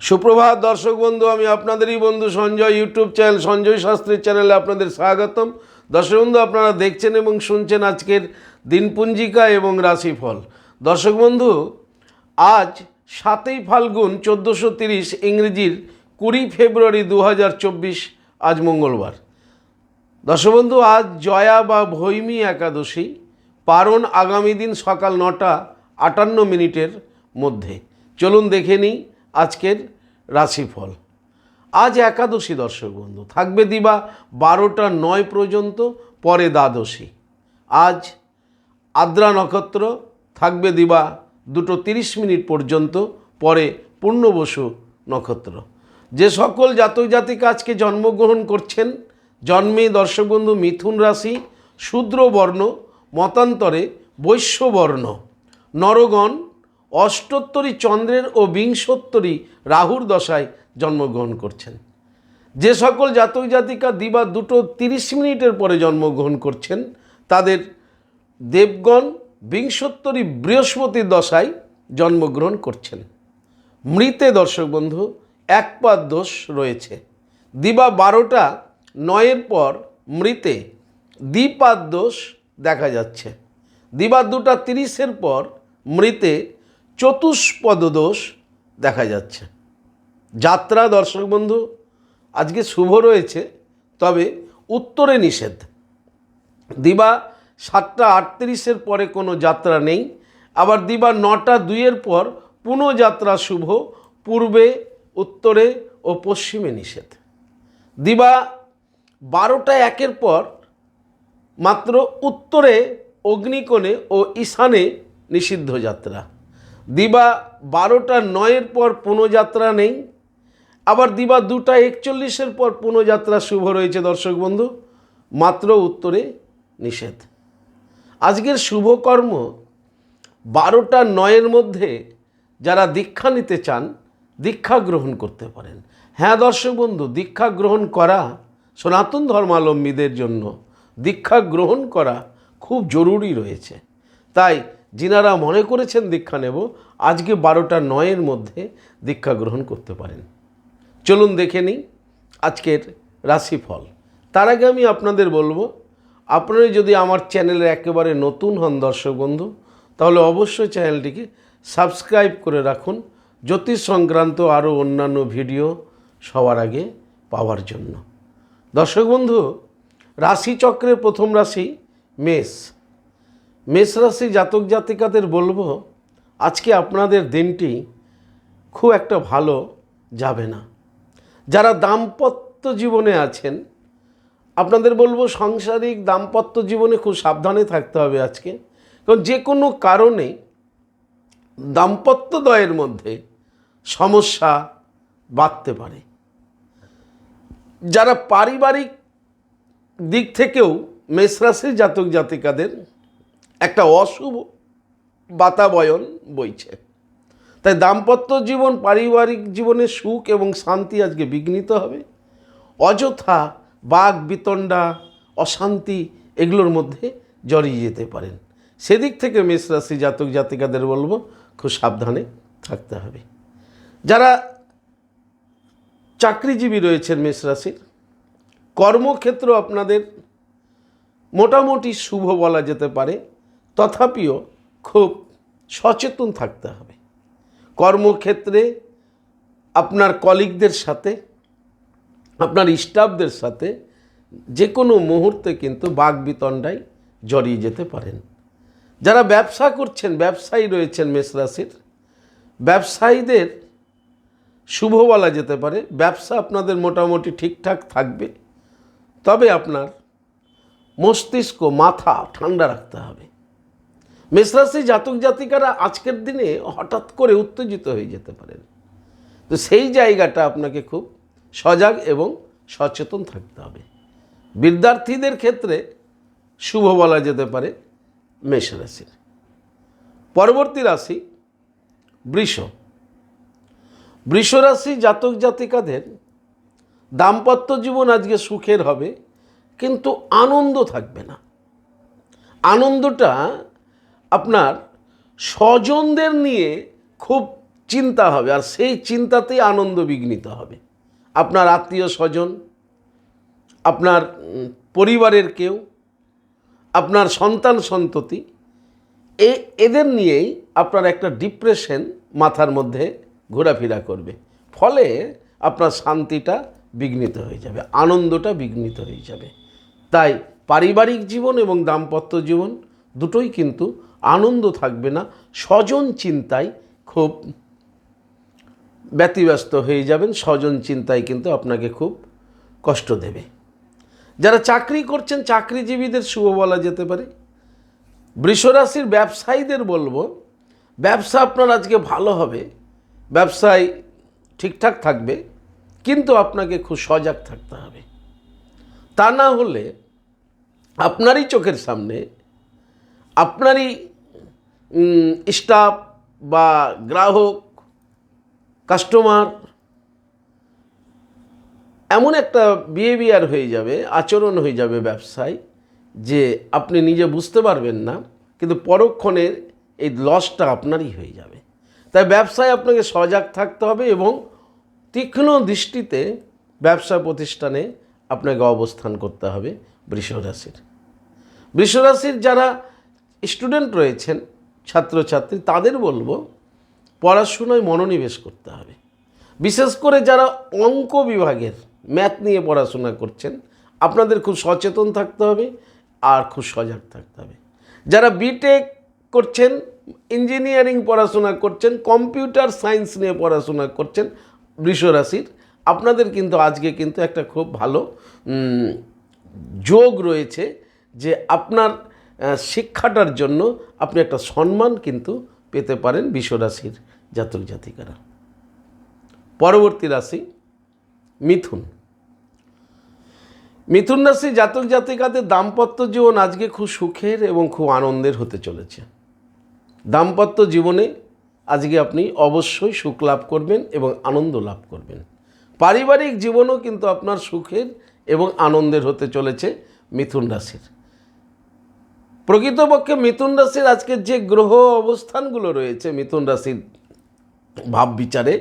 সুপ্রভাত, দর্শক বন্ধু, আমি আপনাদেরই বন্ধু সঞ্জয়, ইউটিউব চ্যানেল, সঞ্জয় শাস্ত্রীর চ্যানেলে আপনাদের স্বাগতম। দর্শক বন্ধু, আপনারা দেখছেন এবং শুনছেন আজকের দিনপুঞ্জিকা এবং রাশিফল। দর্শক বন্ধু, আজ সাতই ফাল্গুন, চোদ্দোশো তিরিশ ইংরেজির কুড়ি ফেব্রুয়ারি দু হাজার চব্বিশ, আজ মঙ্গলবার। দর্শক বন্ধু, আজ জয়া বা ভৈমী একাদশী। পারণ আগামী দিন সকাল নটা আটান্ন মিনিটের মধ্যে। চলুন দেখে নিই আজকের রাশিফল। আজ একাদশী দর্শক বন্ধু, থাকবে দিবা বারোটা নয় পর্যন্ত, পরে দ্বাদশী। আজ আদ্রা নক্ষত্র, থাকবে দিবা দুটো তিরিশ মিনিট পর্যন্ত, পরে পূর্ণবসু নক্ষত্র। যে সকল জাতক জাতিকা আজকে জন্মগ্রহণ করছেন, জন্মে দর্শক বন্ধু মিথুন রাশি, শূদ্র বর্ণ, মতান্তরে বৈশ্য বর্ণ নরগণ, অষ্টোত্তরী চন্দ্রের ও বিংশোত্তরী রাহুর দশায় জন্মগ্রহণ করছেন। যে সকল জাতক জাতিকা দিবা দুটো তিরিশ মিনিটের পরে জন্মগ্রহণ করছেন, তাদের দেবগণ বিংশোত্তরী বৃহস্পতির দশায় জন্মগ্রহণ করছেন। মৃতে দর্শক বন্ধু একপাদ দোষ রয়েছে। দিবা বারোটা নয়ের পর মৃতে দ্বিপাদ দোষ দেখা যাচ্ছে। দিবা দুটা তিরিশের পর মৃতে চতুষ্পদ দোষ দেখা যাচ্ছে। যাত্রা, দর্শক বন্ধু, আজকে শুভ রয়েছে, তবে উত্তরে নিষেধ। দিবা সাতটা আটত্রিশের পরে কোনো যাত্রা নেই, আবার দিবা নটা দুইয়ের পর পুনঃযাত্রা শুভ, পূর্বে, উত্তরে ও পশ্চিমে নিষেধ। দিবা বারোটা একের পর মাত্র উত্তরে অগ্নিকোণে ও ঈশানে নিষিদ্ধ যাত্রা। দিবা বারোটা নয়ের পর পুনঃযাত্রা নেই, আবার দিবা দুটা একচল্লিশের পর পুনঃযাত্রা শুভ রয়েছে দর্শক বন্ধু, মাত্র উত্তরে নিষেধ। আজকের শুভকর্ম বারোটা নয়ের মধ্যে যারা দীক্ষা নিতে চান, দীক্ষা গ্রহণ করতে পারেন। হ্যাঁ দর্শক বন্ধু, দীক্ষা গ্রহণ করা সনাতন ধর্মাবলম্বীদের জন্য দীক্ষা গ্রহণ করা খুব জরুরি রয়েছে। তাই যিনারা মনে করেছেন দীক্ষা নেব, আজকে বারোটা নয়ের মধ্যে দীক্ষা গ্রহণ করতে পারেন। চলুন দেখে নিই আজকের রাশিফল। তার আগে আমি আপনাদের বলব আপনারা যদি আমার চ্যানেলে একেবারে নতুন হন দর্শক বন্ধু, তাহলে অবশ্যই চ্যানেলটিকে সাবস্ক্রাইব করে রাখুন। জ্যোতিষ সংক্রান্ত আরও অন্যান্য ভিডিও সবার আগে পাওয়ার জন্য। দর্শক বন্ধু, রাশিচক্রের প্রথম রাশি মেষ। মেষ রাশি জাতক জাতিকাদের বলব, আজকে আপনাদের দিনটি খুব একটা ভালো যাবে না। যারা দাম্পত্য জীবনে আছেন, আপনাদের বলব সাংসারিক দাম্পত্য জীবনে খুব সাবধানে থাকতে হবে আজকে। কারণ যে কোনো কারণে দাম্পত্যদ্বয়ের মধ্যে সমস্যা বাড়তে পারে। যারা পারিবারিক দিক থেকেও মেষরাশির জাতক জাতিকাদের একটা অশুভ বাতাবয়ন বইছে। তাই দাম্পত্য জীবন, পারিবারিক জীবনে সুখ এবং শান্তি আজকে বিঘ্নিত হবে। অযথা বাঘ, বিতণ্ডা, অশান্তি এগুলোর মধ্যে জড়িয়ে যেতে পারেন। সেদিক থেকে মেষরাশি জাতক জাতিকাদের বলব, খুব সাবধানে থাকতে হবে। যারা চাকরিজীবী রয়েছেন মেষরাশির কর্মক্ষেত্র আপনাদের মোটামুটি শুভ বলা যেতে পারে। তথাপিও খুব সচেতন থাকতে হবে। কর্মক্ষেত্রে আপনার কলিগদের সাথে, আপনার স্টাফদের সাথে যে কোনো মুহূর্তে কিন্তু বাঘ বিতণ্ডায় জড়িয়ে যেতে পারেন। যারা ব্যবসা করছেন, ব্যবসায়ী রয়েছেন মেষরাশির ব্যবসায়ীদের শুভ বলা যেতে পারে, ব্যবসা আপনাদের মোটামুটি ঠিকঠাক থাকবে, তবে আপনার মস্তিষ্ক মাথা ঠান্ডা রাখতে হবে। মেষরাশি জাতক জাতিকারা আজকের দিনে হঠাৎ করে উত্তেজিত হয়ে যেতে পারেন। তো সেই জায়গাটা আপনাকে খুব সজাগ এবং সচেতন থাকতে হবে। বিদ্যার্থীদের ক্ষেত্রে শুভ বলা যেতে পারে মেষ রাশির পরবর্তী রাশি বৃষ। বৃষ রাশি জাতক জাতিকাদের দাম্পত্য জীবন আজকে সুখের হবে, কিন্তু আনন্দ থাকবে না। আনন্দটা আপনার স্বজনদের নিয়ে খুব চিন্তা হবে আর সেই চিন্তাতেই আনন্দ বিঘ্নিত হবে। আপনার আত্মীয় স্বজন, আপনার পরিবারের কেউ, আপনার সন্তান সন্ততি, এ, এদের নিয়েই আপনার একটা ডিপ্রেশন মাথার মধ্যে ঘোরাফেরা করবে। ফলে আপনার শান্তিটা বিঘ্নিত হয়ে যাবে, আনন্দটা বিঘ্নিত হয়ে যাবে। তাই পারিবারিক জীবন এবং দাম্পত্য জীবন দুটোই কিন্তু আনন্দ থাকবে না, স্বজন চিন্তায় খুব ব্যতিব্যস্ত হয়ে যাবেন, স্বজন চিন্তায় কিন্তু আপনাকে খুব কষ্ট দেবে। যারা চাকরি করছেন, চাকরিজীবীদের শুভ বলা যেতে পারে। বৃষরাশির ব্যবসায়ীদের বলব, ব্যবসা আপনার আজকে ভালো হবে, ব্যবসায় ঠিকঠাক থাকবে, কিন্তু আপনাকে খুব সজাগ থাকতে হবে। তা না হলে আপনারই চোখের সামনে, আপনারই স্টাফ বা গ্রাহক, কাস্টমার, এমন একটা বিহেভিয়ার হয়ে যাবে, আচরণ হয়ে যাবে ব্যবসায় যে আপনি নিজে বুঝতে পারবেন না, কিন্তু পরক্ষণে এই লসটা আপনারই হয়ে যাবে। তাই ব্যবসায় আপনাকে সজাগ থাকতে হবে এবং তীক্ষ্ণ দৃষ্টিতে ব্যবসা প্রতিষ্ঠানে আপনাকে অবস্থান করতে হবে বৃষরাশির। বৃষরাশির যারা স্টুডেন্ট রয়েছেন ছাত্রছাত্রী, তাদের বলব পড়াশোনায় মনোনিবেশ করতে হবে। বিশেষ করে যারা অঙ্ক বিভাগের ম্যাথ নিয়ে পড়াশোনা করছেন, আপনাদের খুব সচেতন থাকতে হবে আর খুব সজাগ থাকতে হবে। যারা বিটেক করছেন ইঞ্জিনিয়ারিং পড়াশোনা করছেন কম্পিউটার সায়েন্স নিয়ে পড়াশোনা করছেন, বৃষরাশির, আপনাদের কিন্তু আজকে কিন্তু একটা খুব ভালো যোগ রয়েছে যে আপনার শিক্ষাটার জন্য আপনি একটা সম্মান কিন্তু পেতে পারেন বিশ্বরাশির জাতক জাতিকারা। পরবর্তী রাশি, মিথুন। মিথুন রাশি জাতক জাতিকাদের দাম্পত্য জীবন আজকে খুব সুখের এবং খুব আনন্দের হতে চলেছে। দাম্পত্য জীবনে আজকে আপনি অবশ্যই সুখ লাভ করবেন এবং আনন্দ লাভ করবেন। পারিবারিক জীবনও কিন্তু আপনার সুখের এবং আনন্দের হতে চলেছে মিথুন রাশির। প্রকৃতপক্ষে মিথুন রাশির আজকে যে গ্রহ অবস্থানগুলো রয়েছে মিথুন রাশির ভাব বিচারে,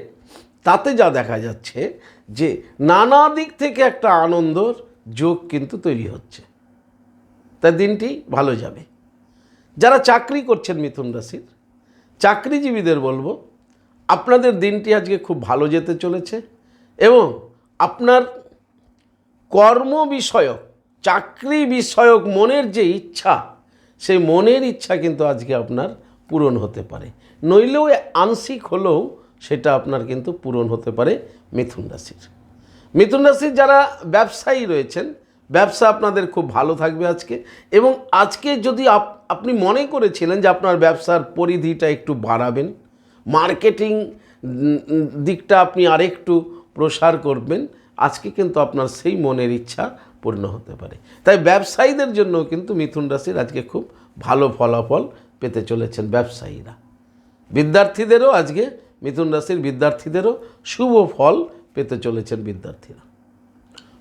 তাতে যা দেখা যাচ্ছে যে নানা দিক থেকে একটা আনন্দর যোগ কিন্তু তৈরি হচ্ছে। তাই দিনটি ভালো যাবে। যারা চাকরি করছেন মিথুন রাশির, চাকরিজীবীদের বলব, আপনাদের দিনটি আজকে খুব ভালো যেতে চলেছে এবং আপনার কর্ম বিষয়ক চাকরি বিষয়ক মনের যে ইচ্ছা সেই মনের ইচ্ছা কিন্তু আজকে আপনার পূরণ হতে পারে। নইলেও আংশিক হলেও সেটা আপনার কিন্তু পূরণ হতে পারে মিথুন রাশির। মিথুন রাশির যারা ব্যবসায়ী রয়েছেন, ব্যবসা আপনাদের খুব ভালো থাকবে আজকে এবং আজকে যদি আপ- আপনি মনে করেছিলেন যে আপনার ব্যবসার পরিধিটা একটু বাড়াবেন, মার্কেটিং দিকটা আপনি আরেকটু প্রসার করবেন, আজকে কিন্তু আপনার সেই মনের ইচ্ছা পূর্ণ হতে পারে। তাই ব্যবসায়ীদের জন্য কিন্তু মিথুন রাশির আজকে খুব ভালো ফলাফল পেতে চলেছেন ব্যবসায়ীরা। বিদ্যার্থীদেরও আজকে মিথুন রাশির বিদ্যার্থীদেরও শুভ ফল পেতে চলেছেন বিদ্যার্থীরা।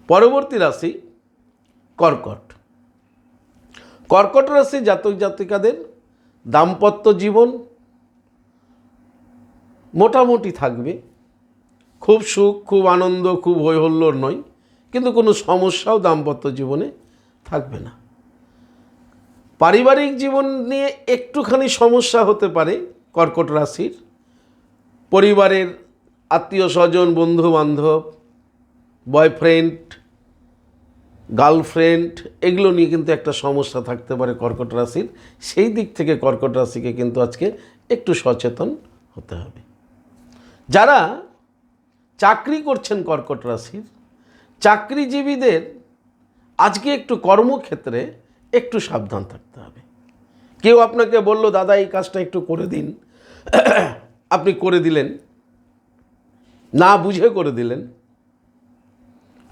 পরবর্তী রাশি কর্কট। কর্কট রাশি জাতক জাতিকাদের দাম্পত্য জীবন মোটামুটি থাকবে। খুব সুখ, খুব আনন্দ, খুব হৈহল্লোর নয়। কিন্তু কোনো সমস্যাও দাম্পত্য জীবনে থাকবে না। পারিবারিক জীবন নিয়ে একটুখানি সমস্যা হতে পারে কর্কট রাশির। পরিবারের আত্মীয় স্বজন বন্ধু বান্ধব বয়ফ্রেন্ড গার্লফ্রেন্ড এগুলো নিয়ে কিন্তু একটা সমস্যা থাকতে পারে কর্কট রাশির। সেই দিক থেকে কর্কট রাশিকে কিন্তু আজকে একটু সচেতন হতে হবে। যারা চাকরি করছেন কর্কট রাশির চাকরিজীবীদের আজকে একটু কর্মক্ষেত্রে একটু সাবধান থাকতে হবে। কেউ আপনাকে বলল, দাদা, এই কাজটা একটু করে দিন। আপনি করে দিলেন, না বুঝে করে দিলেন,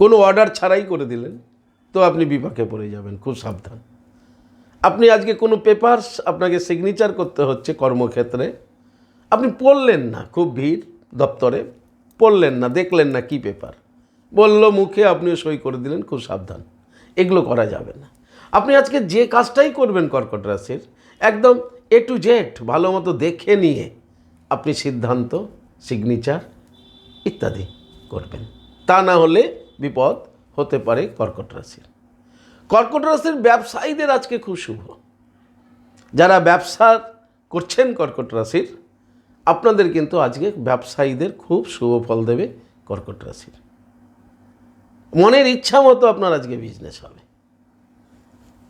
কোনো অর্ডার ছাড়াই করে দিলেন, তো আপনি বিপাকে পড়ে যাবেন, খুব সাবধান। আপনি আজকে কোনো পেপারস আপনাকে সিগনেচার করতে হচ্ছে কর্মক্ষেত্রে। আপনি পড়লেন না, খুব ভিড় দপ্তরে, পড়লেন না, দেখলেন না কি পেপার। বলল, মুখে আপনিও সই করে দিলেন, খুব সাবধান। এগুলো করা যাবে না। আপনি আজকে যে কাজটাই করবেন কর্কট রাশির, একদম এ টু জেড ভালো মতো দেখে নিয়ে আপনি সিদ্ধান্ত সিগনেচার ইত্যাদি করবেন। তা না হলে বিপদ হতে পারে কর্কট রাশির। কর্কট রাশির ব্যবসায়ীদের আজকে খুব শুভ। যারা ব্যবসা করছেন কর্কট রাশির, আপনাদের কিন্তু আজকে ব্যবসায়ীদের খুব শুভ ফল দেবে কর্কট রাশির। মনের ইচ্ছা মতো আপনার আজকে বিজনেস হবে।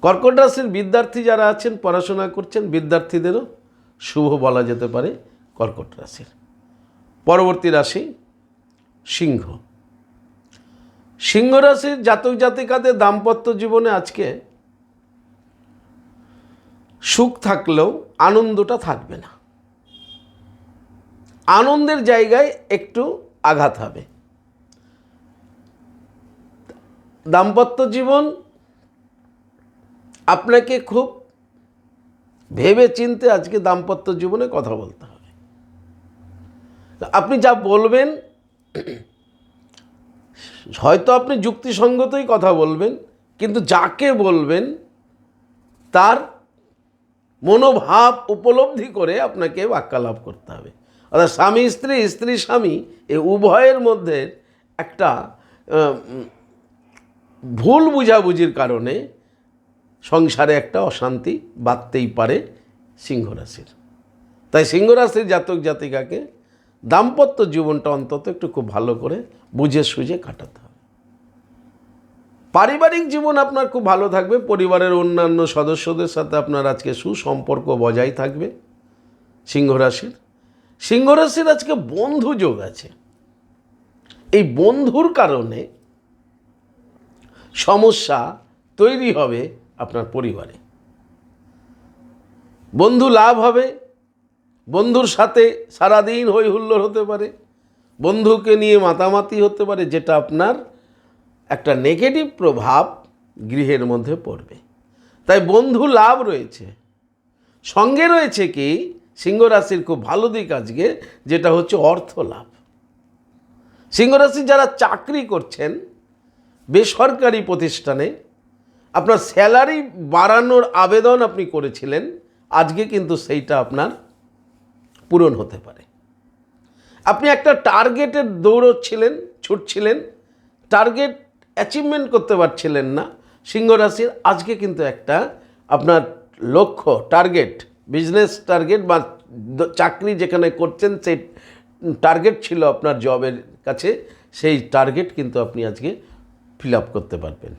কর্কট রাশির বিদ্যার্থী যারা আছেন, পড়াশোনা করছেন, বিদ্যার্থীদেরও শুভ বলা যেতে পারে কর্কট রাশির পরবর্তী রাশি সিংহ। সিংহ রাশির জাতক জাতিকাদের দাম্পত্য জীবনে আজকে সুখ থাকলেও আনন্দটা থাকবে না। আনন্দের জায়গায় একটু আঘাত হবে। দাম্পত্য জীবন আপনাকে খুব ভেবে চিনতে আজকে দাম্পত্য জীবনে কথা বলতে হবে। আপনি যা বলবেন, হয়তো আপনি যুক্তিসঙ্গতই কথা বলবেন, কিন্তু যাকে বলবেন, তার মনোভাব উপলব্ধি করে আপনাকে বাক্যালাপ করতে হবে। অর্থাৎ স্বামী স্ত্রী স্ত্রী স্বামী এই উভয়ের মধ্যে একটা ভুল বুঝাবুঝির কারণে সংসারে একটা অশান্তি বাঁধতেই পারে সিংহরাশির। তাই সিংহরাশির জাতক জাতিকাকে দাম্পত্য জীবনটা অন্তত একটু খুব ভালো করে বুঝে সুঝে কাটাতে হবে। পারিবারিক জীবন আপনার খুব ভালো থাকবে, পরিবারের অন্যান্য সদস্যদের সাথে আপনার আজকে সুসম্পর্ক বজায় থাকবে সিংহরাশির। সিংহরাশির আজকে বন্ধু যোগ আছে। এই বন্ধুর কারণে সমস্যা তৈরি হবে আপনার পরিবারে। বন্ধু লাভ হবে, বন্ধুর সাথে সারাদিন হই হুল্লোড় হতে পারে, বন্ধুকে নিয়ে মাতামাতি হতে পারে, যেটা আপনার একটা নেগেটিভ প্রভাব গৃহের মধ্যে পড়বে। তাই বন্ধু লাভ রয়েছে। সঙ্গে রয়েছে কি, সিংহ রাশির খুব ভালো দিক আজকে, যেটা হচ্ছে অর্থ লাভ। সিংহ রাশির যারা চাকরি করছেন বেসরকারি প্রতিষ্ঠানে আপনার স্যালারি বাড়ানোর আবেদন আপনি করেছিলেন, আজকে কিন্তু সেইটা আপনার পূরণ হতে পারে। আপনি একটা টার্গেটের দৌড়চ্ছিলেন, ছুটছিলেন, টার্গেট অ্যাচিভমেন্ট করতে পারছিলেন না সিংহ রাশির আজকে কিন্তু একটা আপনার লক্ষ্য, টার্গেট, বিজনেস টার্গেট বা চাকরি যেখানে করছেন সেই টার্গেট ছিল আপনার জবের কাছে, সেই টার্গেট কিন্তু আপনি আজকে ফিল আপ করতে পারবেন।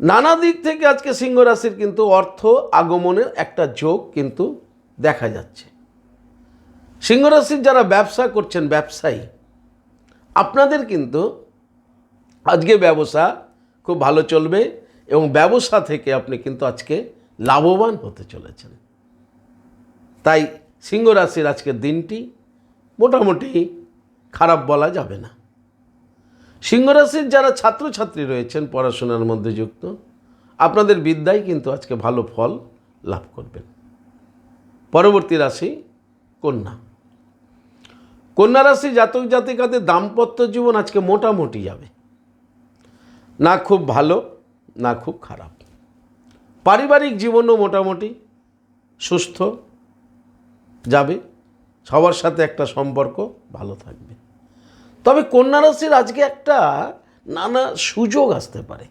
নানা দিক থেকে আজকে সিংহ রাশির কিন্তু অর্থ আগমনের একটা যোগ কিন্তু দেখা যাচ্ছে। সিংহ রাশির যারা ব্যবসা করছেন, ব্যবসায়ী, আপনাদের কিন্তু আজকে ব্যবসা খুব ভালো চলবে এবং ব্যবসা থেকে আপনি কিন্তু আজকে লাভবান হতে চলেছেন। তাই সিংহ রাশির আজকের দিনটি মোটামুটি খারাপ বলা যাবে না। সিংহ রাশির যারা ছাত্রছাত্রী রয়েছেন পড়াশোনার মধ্যে যুক্ত, আপনাদের বিদ্যায় কিন্তু আজকে ভালো ফল লাভ করবেন। পরবর্তী রাশি কন্যা। কন্যা রাশি জাতক জাতিকাদের দাম্পত্য জীবন আজকে মোটামুটি যাবে। না খুব ভালো, না খুব খারাপ। পারিবারিক জীবনও মোটামুটি সুস্থ যাবে। সবার সাথে একটা সম্পর্ক ভালো থাকবে। তবে কন্যা রাশির আজকে একটা নানা সুযোগ আসতে পারে।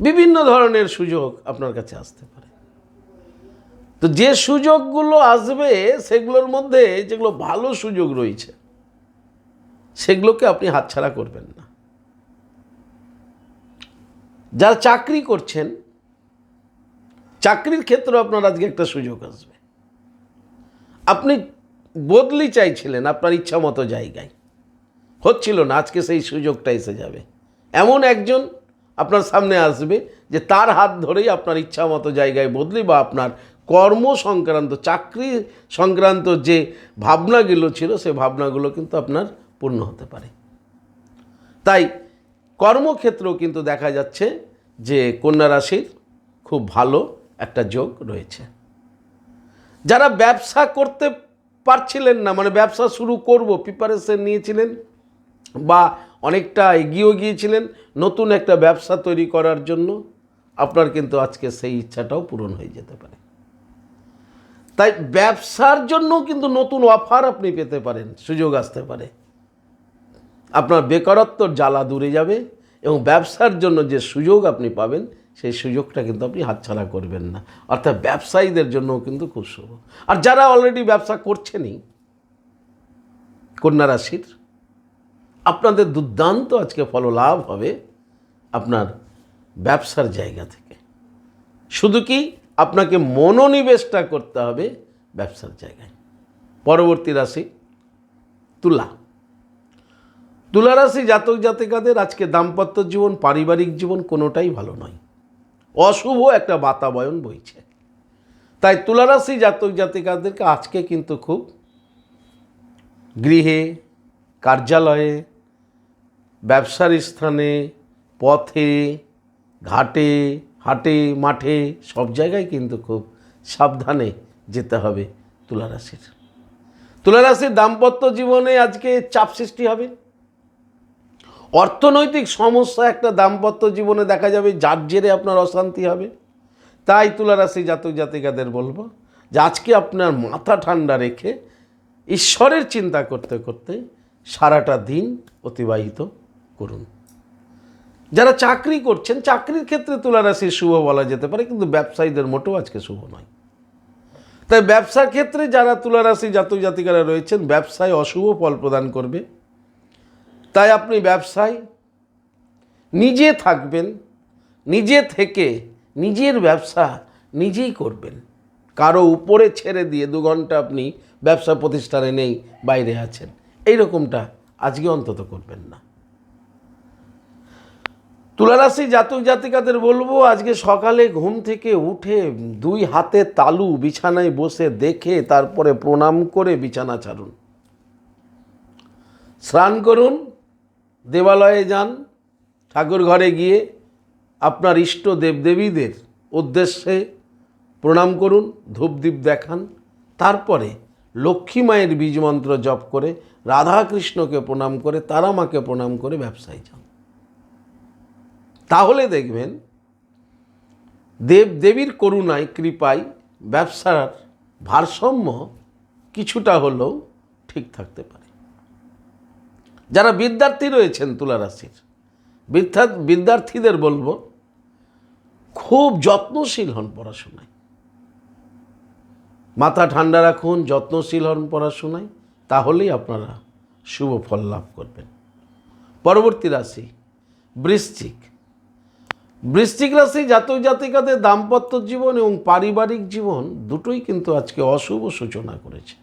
বিভিন্ন ধরনের সুযোগ আপনার কাছে আসতে পারে। তো যে সুযোগগুলো আসবে, সেগুলোর মধ্যে যেগুলো ভালো সুযোগ রয়েছে, সেগুলোকে আপনি হাতছাড়া করবেন না। যারা চাকরি করছেন, চাকরির ক্ষেত্রে আপনার আজকে একটা সুযোগ আসবে। আপনি বদলি চাইছিলেন আপনার ইচ্ছা মতো জায়গায়। হচ্ছিল না, আজকে সেই সুযোগটা এসে যাবে। এমন একজন আপনার সামনে আসবে যে তার হাত ধরেই আপনার ইচ্ছা মতো জায়গায় বদলি বা আপনার কর্ম সংক্রান্ত, চাকরি সংক্রান্ত যে ভাবনাগুলো ছিল, সে ভাবনাগুলো কিন্তু আপনার পূর্ণ হতে পারে। তাই কর্মক্ষেত্রেও কিন্তু দেখা যাচ্ছে যে কন্যা রাশির খুব ভালো একটা যোগ রয়েছে। যারা ব্যবসা করতে পারছিলেন না মানে ব্যবসা শুরু করব প্রিপারেশন নিয়েছিলেন বা অনেকটা এগিয়েও গিয়েছিলেন নতুন একটা ব্যবসা তৈরি করার জন্য। আপনার কিন্তু আজকে সেই ইচ্ছাটাও পূরণ হয়ে যেতে পারে। তাই ব্যবসার জন্য কিন্তু নতুন অফার আপনি পেতে পারেন, সুযোগ আসতে পারে। আপনার বেকারত্বর জ্বালা দূরে যাবে এবং ব্যবসার জন্য যে সুযোগ আপনি পাবেন, সেই সুযোগটা কিন্তু আপনি হাতছাড়া করবেন না। অর্থাৎ ব্যবসায়ীদের জন্যও কিন্তু খুব শুভ। আর যারা অলরেডি ব্যবসা করছেনই, কন্যা রাশির আপনাদের দুর্দান্ত আজকে ফললাভ হবে আপনার ব্যবসার জায়গা থেকে। শুধু কি আপনাকে মনোনিবেশটা করতে হবে ব্যবসার জায়গায়। পরবর্তী রাশি তুলা। তুলা রাশি জাতক জাতিকাদের আজকে দাম্পত্য জীবন, পারিবারিক জীবন কোনোটাই ভালো নয়। অশুভ একটা বাতাবয়ন বইছে। তাই তুলারাশি জাতক জাতিকাদেরকে আজকে কিন্তু খুব গৃহে, কার্যালয়ে ব্যবসার স্থানে, পথে, ঘাটে, হাটে, মাঠে, সব জায়গায় কিন্তু খুব সাবধানে যেতে হবে তুলারাশির। তুলারাশির দাম্পত্য জীবনে আজকে চাপ সৃষ্টি হবে। অর্থনৈতিক সমস্যা একটা দাম্পত্য জীবনে দেখা যাবে, যার জেরে আপনার অশান্তি হবে। তাই তুলারাশি জাতক জাতিকাদের বলব যে আজকে আপনার মাথা ঠান্ডা রেখে ঈশ্বরের চিন্তা করতে করতে সারাটা দিন অতিবাহিত করুন। যারা চাকরি করছেন, চাকরির ক্ষেত্রে তুলারাশি শুভ বলা যেতে পারে, কিন্তু ব্যবসায়ীদের মোটেও আজকে শুভ নয়। তাই ব্যবসার ক্ষেত্রে যারা তুলারাশি জাতক জাতিকারা রয়েছেন, ব্যবসায় অশুভ ফল প্রদান করবে। তাই আপনি ব্যবসায় নিজে থাকবেন, নিজে থেকে নিজের ব্যবসা নিজেই করবেন। কারও উপরে ছেড়ে দিয়ে দু ঘণ্টা আপনি ব্যবসা প্রতিষ্ঠানে নেই, বাইরে আছেন। এই রকমটা আজকে অন্তত করবেন না। তুলারাশি জাতক জাতিকাদের বলব, আজকে সকালে ঘুম থেকে উঠে দুই হাতে তালু বিছানায় বসে দেখে তারপরে প্রণাম করে বিছানা ছাড়ুন। স্নান করুন, দেবালয়ে যান, ঠাকুর ঘরে গিয়ে আপনার ইষ্ট দেবদেবীদের উদ্দেশ্যে প্রণাম করুন ধূপদীপ দেখান, তারপরে লক্ষ্মী মায়ের বীজমন্ত্র জপ করে রাধাকৃষ্ণকে প্রণাম করে তারা মাকে প্রণাম করে ব্যবসায় যান। তাহলে দেখবেন দেব দেবীর করুণায়, কৃপায় ব্যবসার ভারসাম্য কিছুটা হলেও ঠিক থাকতে পারে। যারা বিদ্যার্থী রয়েছেন তুলা রাশির, বিদ্যা, বিদ্যার্থীদের বলব, খুব যত্নশীল হন পড়াশোনায়। মাথা ঠান্ডা রাখুন, যত্নশীল হন পড়াশোনায়, তাহলেই আপনারা শুভ ফল লাভ করবেন। পরবর্তী রাশি, বৃশ্চিক। বৃশ্চিক রাশি জাতক জাতিকাদের দাম্পত্য জীবন এবং পারিবারিক জীবন দুটোই কিন্তু আজকে অশুভ সূচনা করেছে।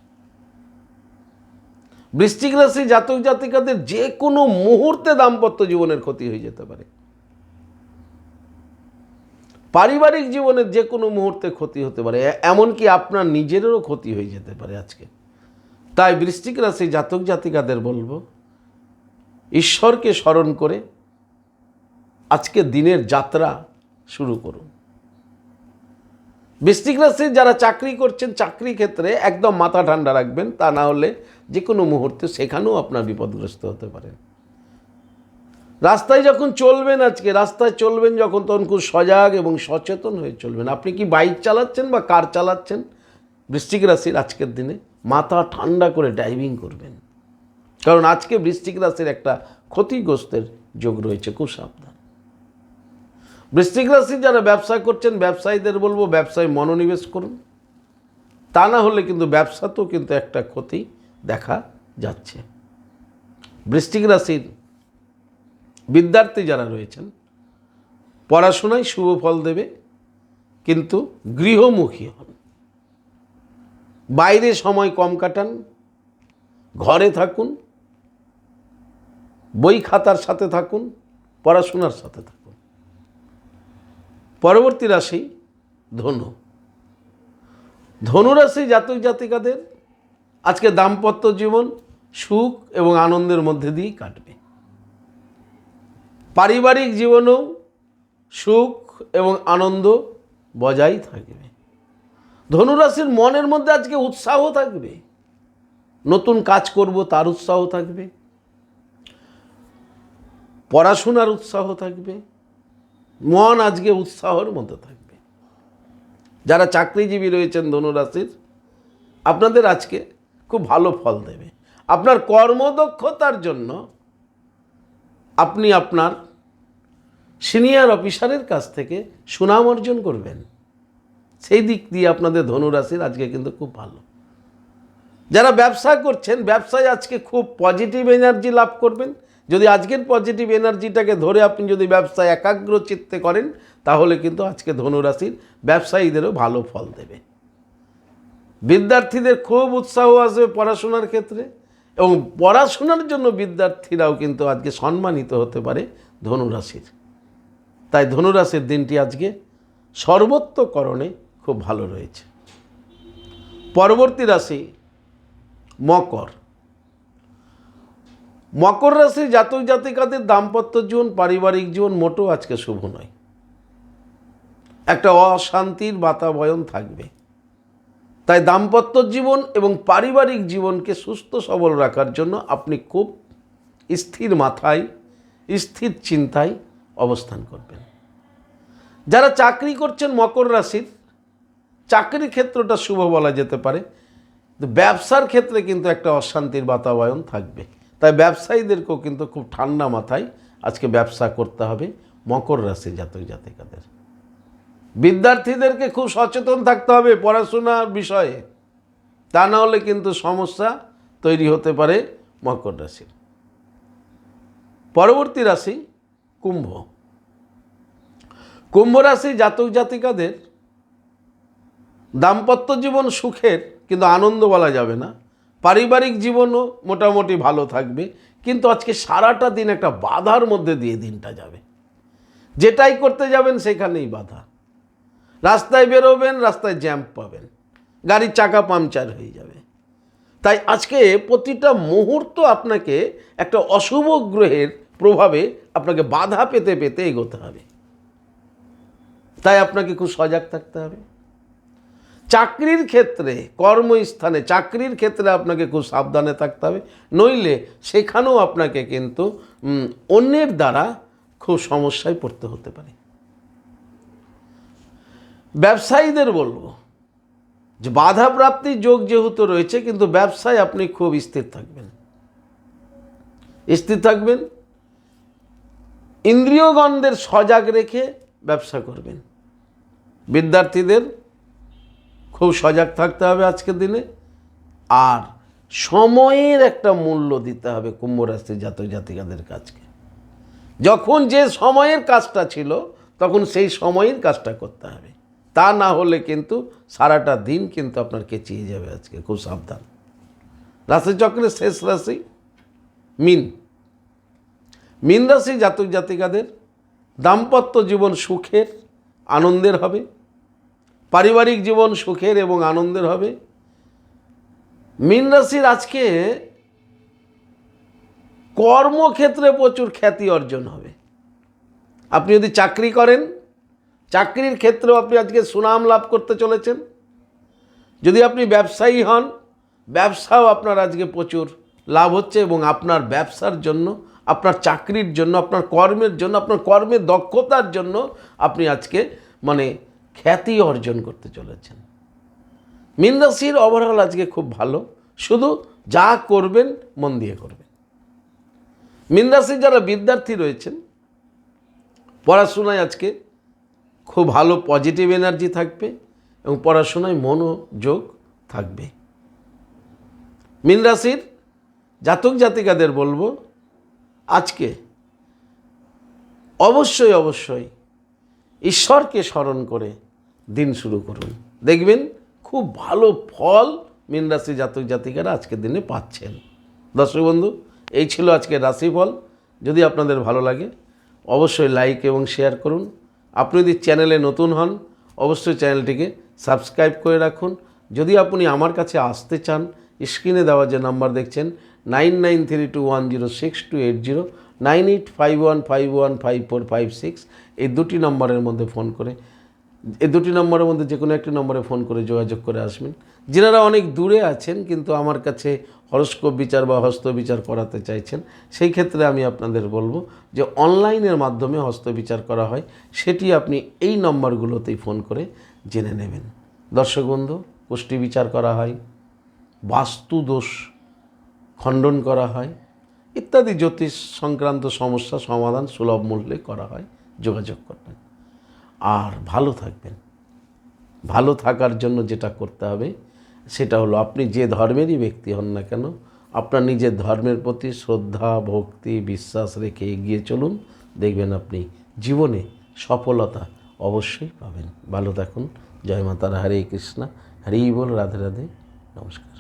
বৃশ্চিক রাশি জাতক জাতিকাদের যে কোনো মুহূর্তে দাম্পত্য জীবনের ক্ষতি হয়ে যেতে পারে। পারিবারিক জীবনের যে কোনো মুহূর্তে ক্ষতি হতে পারে এমনকি আপনার নিজেরও ক্ষতি হয়ে যেতে পারে আজকে। তাই বৃশ্চিক রাশি জাতক জাতিকাদের বলব, ঈশ্বরকে স্মরণ করে আজকে দিনের যাত্রা শুরু করুন। বৃশ্চিক রাশির যারা চাকরি করছেন, চাকরি ক্ষেত্রে একদম মাথা ঠান্ডা রাখবেন, তা না হলে যে কোনো মুহূর্তে সেখানেও আপনার বিপদগ্রস্ত হতে পারেন রাস্তায় যখন চলবেন আজকে, রাস্তায় চলবেন যখন, তখন খুব সজাগ এবং সচেতন হয়ে চলবেন। আপনি কি বাইক চালাচ্ছেন বা কার চালাচ্ছেন? বৃষ্টিক রাশির আজকের দিনে মাথা ঠান্ডা করে ড্রাইভিং করবেন। কারণ আজকে বৃষ্টিক রাশির একটা ক্ষতিগ্রস্তের যোগ রয়েছে, খুব বৃশ্চিক রাশি যারা ব্যবসা করছেন, ব্যবসায়ীদের বলব ব্যবসায় মনোনিবেশ করুন। তা না হলে কিন্তু ব্যবসাতেও কিন্তু একটা ক্ষতি দেখা যাচ্ছে। বৃষ্টিক রাশির বিদ্যার্থী যারা রয়েছেন, পড়াশোনায় শুভ ফল দেবে, কিন্তু গৃহমুখী হন। বাইরে সময় কম কাটান, ঘরে থাকুন, বই খাতার সাথে থাকুন, পড়াশোনার সাথে থাকুন। পরবর্তী রাশি ধনু। ধনুরাশি জাতক জাতিকাদের আজকে দাম্পত্য জীবন সুখ এবং আনন্দের মধ্যে দিয়েই কাটবে। পারিবারিক জীবনেও সুখ এবং আনন্দ বজায় থাকবে। ধনুরাশির মনের মধ্যে আজকে উৎসাহ থাকবে। নতুন কাজ করব তার উৎসাহ থাকবে। পড়াশোনার উৎসাহ থাকবে। মন আজকে উৎসাহর মধ্যে থাকবে। যারা চাকরিজীবী রয়েছেন ধনুরাশির, আপনাদের আজকে খুব ভালো ফল দেবে। আপনার কর্মদক্ষতার জন্য আপনি আপনার সিনিয়র অফিসারের কাছ থেকে সুনাম অর্জন করবেন। সেই দিক দিয়ে আপনাদের ধনুরাশির আজকে কিন্তু খুব ভালো। যারা ব্যবসা করছেন, ব্যবসায় আজকে খুব পজিটিভ এনার্জি লাভ করবেন। যদি আজকের পজিটিভ এনার্জিটাকে ধরে আপনি যদি ব্যবসায় একাগ্র চিত্তে করেন, তাহলে কিন্তু আজকে ধনুরাশির ব্যবসায়ীদেরও ভালো ফল দেবে। বিদ্যার্থীদের খুব উৎসাহ আসবে পড়াশোনার ক্ষেত্রে এবং পড়াশোনার জন্য বিদ্যার্থীরাও কিন্তু আজকে সম্মানিত হতে পারে ধনুরাশির। তাই ধনুরাশির দিনটি আজকে সর্বত্রকরণে খুব ভালো রয়েছে। পরবর্তী রাশি মকর। মকর রাশির জাতক জাতিকাদের দাম্পত্য জীবন, পারিবারিক জীবন মোটেও আজকে শুভ নয়। একটা অশান্তির বাতাবরণ থাকবে। তাই দাম্পত্য জীবন এবং পারিবারিক জীবনকে সুস্থ, সবল রাখার জন্য আপনি খুব স্থির মাথায়, স্থির চিন্তায় অবস্থান করবেন। যারা চাকরি করছেন মকর রাশির চাকরি ক্ষেত্রটা শুভ বলা যেতে পারে। ব্যবসার ক্ষেত্রে কিন্তু একটা অশান্তির বাতাবরণ থাকবে। তাই ব্যবসায়ীদেরকেও কিন্তু খুব ঠান্ডা মাথায় আজকে ব্যবসা করতে হবে মকর রাশি জাতক জাতিকাদের। বিদ্যার্থীদেরকে খুব সচেতন থাকতে হবে পড়াশোনার বিষয়ে। তা না হলে কিন্তু সমস্যা তৈরি হতে পারে মকর রাশির। পরবর্তী রাশি কুম্ভ। কুম্ভ রাশি জাতক জাতিকাদের দাম্পত্য জীবন সুখের কিন্তু আনন্দ বলা যাবে না। পারিবারিক জীবনও মোটামুটি ভালো থাকবে, কিন্তু আজকে সারাটা দিন একটা বাধার মধ্যে দিয়ে দিনটা যাবে। যেটাই করতে যাবেন সেখানেই বাধা। রাস্তায় বেরোবেন, রাস্তায় জ্যাম্প পাবেন। গাড়ির চাকা পাংচার হয়ে যাবে। তাই আজকে প্রতিটা মুহূর্ত আপনাকে একটা অশুভ গ্রহের প্রভাবে আপনাকে বাধা পেতে পেতে এগোতে হবে। তাই আপনাকে খুব সজাগ থাকতে হবে। চাকরির ক্ষেত্রে, কর্মস্থানে, চাকরির ক্ষেত্রে আপনাকে খুব সাবধানে থাকতে হবে। নইলে সেখানেও আপনাকে কিন্তু অন্যের দ্বারা খুব সমস্যায় পড়তে হতে পারে। ব্যবসায়ীদের বলব যে বাধা প্রাপ্তির যোগ যেহেতু রয়েছে, কিন্তু ব্যবসায় আপনি খুব স্থির থাকবেন। স্থির থাকবেন, ইন্দ্রিয়গণদের সজাগ রেখে ব্যবসা করবেন। বিদ্যার্থীদের খুব সজাগ থাকতে হবে আজকের দিনে। আর সময়ের একটা মূল্য দিতে হবে কুম্ভ রাশির জাতক জাতিকাদের কাজকে যখন যে সময়ের কাজটা ছিল, তখন সেই সময়ের কাজটা করতে হবে। তা না হলে কিন্তু সারাটা দিন কিন্তু আপনার কেচিয়ে যাবে আজকে, খুব সাবধান। রাশিচক্রের শেষ রাশি মিন। মিন রাশি জাতক জাতিকাদের দাম্পত্য জীবন সুখের, আনন্দের হবে। পারিবারিক জীবন সুখের এবং আনন্দের হবে। মিন রাশির আজকে কর্মক্ষেত্রে প্রচুর খ্যাতি অর্জন হবে। আপনি যদি চাকরি করেন, চাকরির ক্ষেত্রেও আপনি আজকে সুনাম লাভ করতে চলেছেন। যদি আপনি ব্যবসায়ী হন, ব্যবসাও আপনার আজকে প্রচুর লাভ হচ্ছে এবং আপনার ব্যবসার জন্য, আপনার চাকরির জন্য, আপনার কর্মের জন্য, আপনার কর্মের দক্ষতার জন্য আপনি আজকে মানে খ্যাতি অর্জন করতে চলেছেন। মীন রাশির ওভারঅল আজকে খুব ভালো। শুধু যা করবেন, মন দিয়ে করবেন। মীন রাশির যারা বিদ্যার্থী রয়েছেন, পড়াশোনায় আজকে খুব ভালো পজিটিভ এনার্জি থাকবে এবং পড়াশোনায় মনোযোগ থাকবে। মীন রাশির জাতক জাতিকাদের বলব, আজকে অবশ্যই অবশ্যই ঈশ্বরকে স্মরণ করে দিন শুরু করুন। দেখবেন খুব ভালো ফল মীন রাশি জাতক জাতিকারা আজকের দিনে পাচ্ছেন। দর্শক বন্ধু, এই ছিল আজকের রাশিফল। যদি আপনাদের ভালো লাগে, অবশ্যই লাইক এবং শেয়ার করুন। আপনি যদি চ্যানেলে নতুন হন, অবশ্যই চ্যানেলটিকে সাবস্ক্রাইব করে রাখুন। যদি আপনি আমার কাছে আসতে চান, স্ক্রিনে দেওয়া যে নাম্বার দেখছেন, nine nine three two one zero six two eight zero, nine eight five one five one five four five six, এই দুটি নম্বরের মধ্যে ফোন করে এই দুটি নম্বরের মধ্যে যে কোনো একটি নম্বরে ফোন করে যোগাযোগ করে আসবেন। যিনারা অনেক দূরে আছেন, কিন্তু আমার কাছে হরস্কোপ বিচার বা হস্ত বিচার করাতে চাইছেন, সেই ক্ষেত্রে আমি আপনাদের বলব যে অনলাইনের মাধ্যমে হস্ত বিচার করা হয়। সেটি আপনি এই নম্বরগুলোতেই ফোন করে জেনে নেবেন। দর্শক বন্ধু পুষ্টি বিচার করা হয়, বাস্তু দোষ খণ্ডন করা হয়, ইত্যাদি জ্যোতিষ সংক্রান্ত সমস্যা সমাধান সুলভ মূল্যে করা হয়। যোগাযোগ করবেন। আর ভালো থাকবেন। ভালো থাকার জন্য যেটা করতে হবে, সেটা হলো আপনি যে ধর্মেরই ব্যক্তি হন না কেন, আপনার নিজের ধর্মের প্রতি শ্রদ্ধা, ভক্তি, বিশ্বাস রেখে এগিয়ে চলুন। দেখবেন আপনি জীবনে সফলতা অবশ্যই পাবেন। ভালো থাকুন। জয় মাতারা হরে কৃষ্ণা। হরি বল, রাধে রাধে। নমস্কার।